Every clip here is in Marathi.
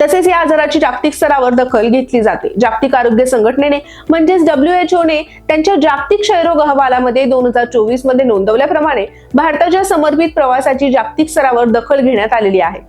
तसेच या आजाराची जागतिक स्तरावर दखल घेतली जाते. जागतिक आरोग्य संघटनेने म्हणजेच डब्ल्यू ने त्यांच्या जागतिक क्षयरोग अहवालामध्ये दोन हजार चोवीसमध्ये नोंदवल्याप्रमाणे भारताच्या समर्पित प्रवासाची जागतिक स्तरावर दखल घेण्यात आलेली आहे.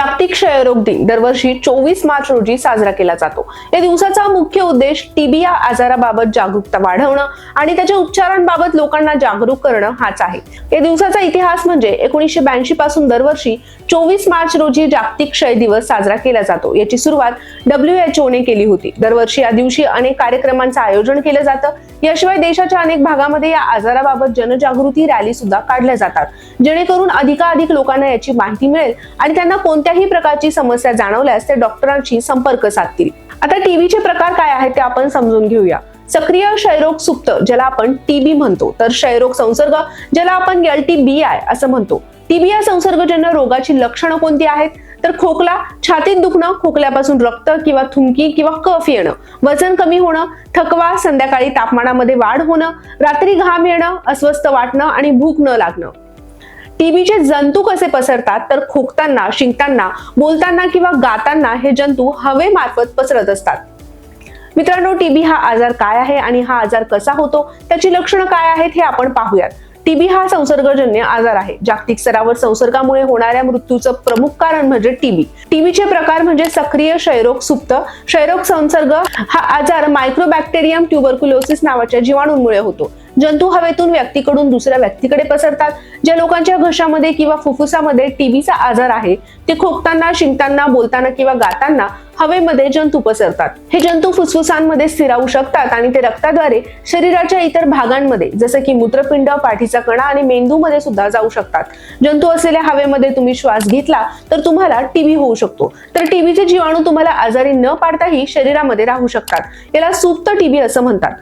जागतिक क्षयरोग दिन दरवर्षी चोवीस मार्च रोजी साजरा केला जातो. या दिवसाचा मुख्य उद्देश टीबीया आजाराबाबत जागरूकता वाढवणं आणि त्याच्या उपचारांबाबत लोकांना जागरूक करणं हाच आहे. या दिवसाचा इतिहास म्हणजे एकोणीसशे ब्याऐंशी पासून दरवर्षी चोवीस मार्च रोजी जागतिक क्षय दिवस साजरा केला जातो. याची सुरुवात डब्ल्यू एच ओने केली होती. दरवर्षी या दिवशी अनेक कार्यक्रमांचं आयोजन केलं जातं. याशिवाय देशाच्या अनेक भागामध्ये या आजाराबाबत जनजागृती रॅली सुद्धा काढल्या जातात. जेणेकरून अधिकाधिक लोकांना याची माहिती मिळेल आणि त्यांना कोणत्या कोणत्याही प्रकारची समस्या जाणवल्यास ते डॉक्टरांशी संपर्क साधतील. आता टीबीचे प्रकार काय आहेत ते आपण समजून घेऊया. सक्रिय क्षयरोग सुप्त ज्याला आपण टीबी म्हणतो. तर क्षयरोग संसर्ग ज्याला आपण एल टी बी आय असं म्हणतो. टीबी या संसर्गजन्य रोगाची लक्षणं कोणती आहेत? तर खोकला छातीत दुखणं खोकल्यापासून रक्त किंवा थुंकी किंवा कफ येणं वजन कमी होणं थकवा संध्याकाळी तापमानामध्ये वाढ होणं रात्री घाम येणं अस्वस्थ वाटणं आणि भूक न लागणं. टीबीचे जंतू कसे पसरतात तर खोकताना शिंकताना बोलताना किंवा गाताना हे जंतू हवेमार्फत पसरत असतात. मित्रांनो टीबी हा आजार काय आहे आणि हा आजार कसा होतो? त्याची लक्षणं काय आहेत हे आपण पाहूयात. टीबी हा संसर्गजन्य आजार आहे. जागतिक स्तरावर संसर्गामुळे होणाऱ्या मृत्यूचं प्रमुख कारण म्हणजे टीबी टीबीचे प्रकार म्हणजे सक्रिय क्षयरोग सुप्त क्षयरोग संसर्ग हा आजार मायक्रोबॅक्टेरियम ट्युबरक्युलोसिस नावाच्या जीवाणूंमुळे होतो. जंतू हवेतून व्यक्तीकडून दुसऱ्या व्यक्तीकडे पसरतात. ज्या लोकांच्या घशामध्ये किंवा फुफ्फुसामध्ये टीबीचा आजार आहे ते खोकताना शिंकताना बोलताना किंवा गाताना हवेमध्ये जंतू पसरतात. हे जंतू फुफ्फुसांमध्ये स्थिरावू शकतात आणि ते रक्ताद्वारे शरीराच्या इतर भागांमध्ये जसं की मूत्रपिंड पाठीचा कणा आणि मेंदूमध्ये सुद्धा जाऊ शकतात. जंतू असलेल्या हवेमध्ये तुम्ही श्वास घेतला तर तुम्हाला टीबी होऊ शकतो. तर टीबीचे जीवाणू तुम्हाला आजारी न पाडताही शरीरामध्ये राहू शकतात. याला सुप्त टीबी असं म्हणतात.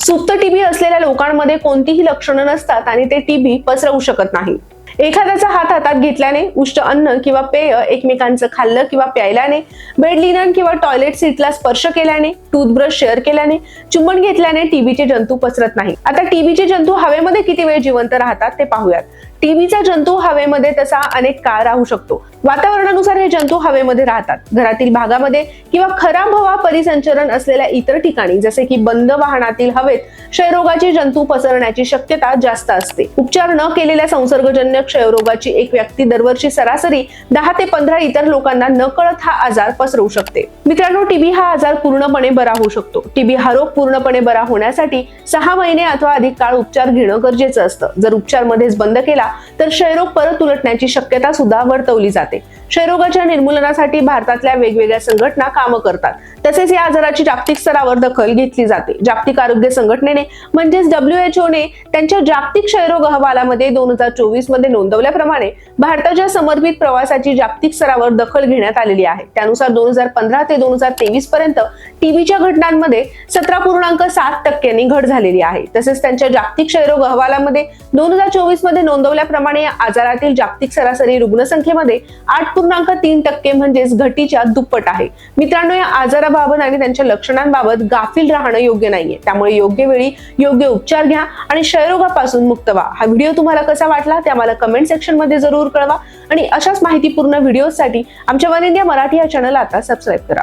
सुप्त टीबी असलेल्या लोकांमध्ये कोणतीही लक्षणं नसतात आणि ते टीबी पसरवू शकत नाही. एखाद्याचा हात हातात घेतल्याने उष्ट अन्न किंवा पेय एकमेकांचं खाल्लं किंवा प्यायल्याने बेड लिनन किंवा टॉयलेट सीटला स्पर्श केल्याने टूथब्रश शेअर केल्याने चुंबन घेतल्याने टीबीचे जंतू पसरत नाही. आता टीबीचे जंतू हवेमध्ये किती वेळ जिवंत राहतात ते पाहूयात. टीव्हीचा जंतू हवेमध्ये तसा अनेक काळ राहू शकतो. वातावरणानुसार हे जंतू हवेमध्ये राहतात. घरातील भागामध्ये किंवा खराब हवा परिसंचरण असलेल्या इतर ठिकाणी जसे की बंद वाहनातील हवेत क्षयरोगाचे जंतू पसरण्याची शक्यता जास्त असते. उपचार न केलेल्या संसर्गजन्य क्षयरोगाची एक व्यक्ती दरवर्षी सरासरी दहा ते पंधरा इतर लोकांना नकळत हा आजार पसरवू शकते. मित्रांनो टीबी हा आजार पूर्णपणे बरा होऊ शकतो. टीबी हा रोग पूर्णपणे बरा होण्यासाठी सहा महिने अथवा अधिक काळ उपचार घेणं गरजेचं असतं. जर उपचार मध्येच बंद केला तर क्षयरोग परत उलटण्याची शक्यता सुद्धा वर्तवली जाते. क्षयरोगाच्या निर्मूलनासाठी भारतातल्या वेगवेगळ्या संघटना कामं करतात. तसेच या आजाराची जागतिक स्तरावर दखल घेतली जाते. जागतिक आरोग्य संघटनेने म्हणजेच डब्ल्यू ने त्यांच्या जागतिक क्षयरोग अहवालामध्ये दोन हजार चोवीसमध्ये नोंदवल्याप्रमाणे भारताच्या समर्पित प्रवासाची जागतिक स्तरावर दखल घेण्यात आलेली आहे. त्यानुसार दोन हजार पंधरा ते दोन हजार तेवीस पर्यंत टीबीच्या घटनांमध्ये सतरा पूर्णांक सात टक्क्यांनी घट झालेली आहे. तसेच त्यांच्या जागतिक क्षयरोग अहवालामध्ये दोन हजार चोवीसमध्ये नोंदवल्याप्रमाणे या आजारातील जागतिक सरासरी रुग्णसंख्येमध्ये आठ पूर्णांक तीन टक्के म्हणजेच घटीच्या दुप्पट आहे. मित्रांनो या आजाराबाबत आणि त्यांच्या लक्षणांबाबत गाफील राहणं योग्य नाहीये. त्यामुळे योग्य वेळी योग्य उपचार घ्या आणि क्षयरोगापासून मुक्त व्हा. हा व्हिडिओ तुम्हाला कसा वाटला ते आम्हाला कमेंट सेक्शनमध्ये जरूर कळवा आणि अशाच माहितीपूर्ण व्हिडिओसाठी आमच्या वन इंडिया मराठी या चॅनल आता सबस्क्राईब करा.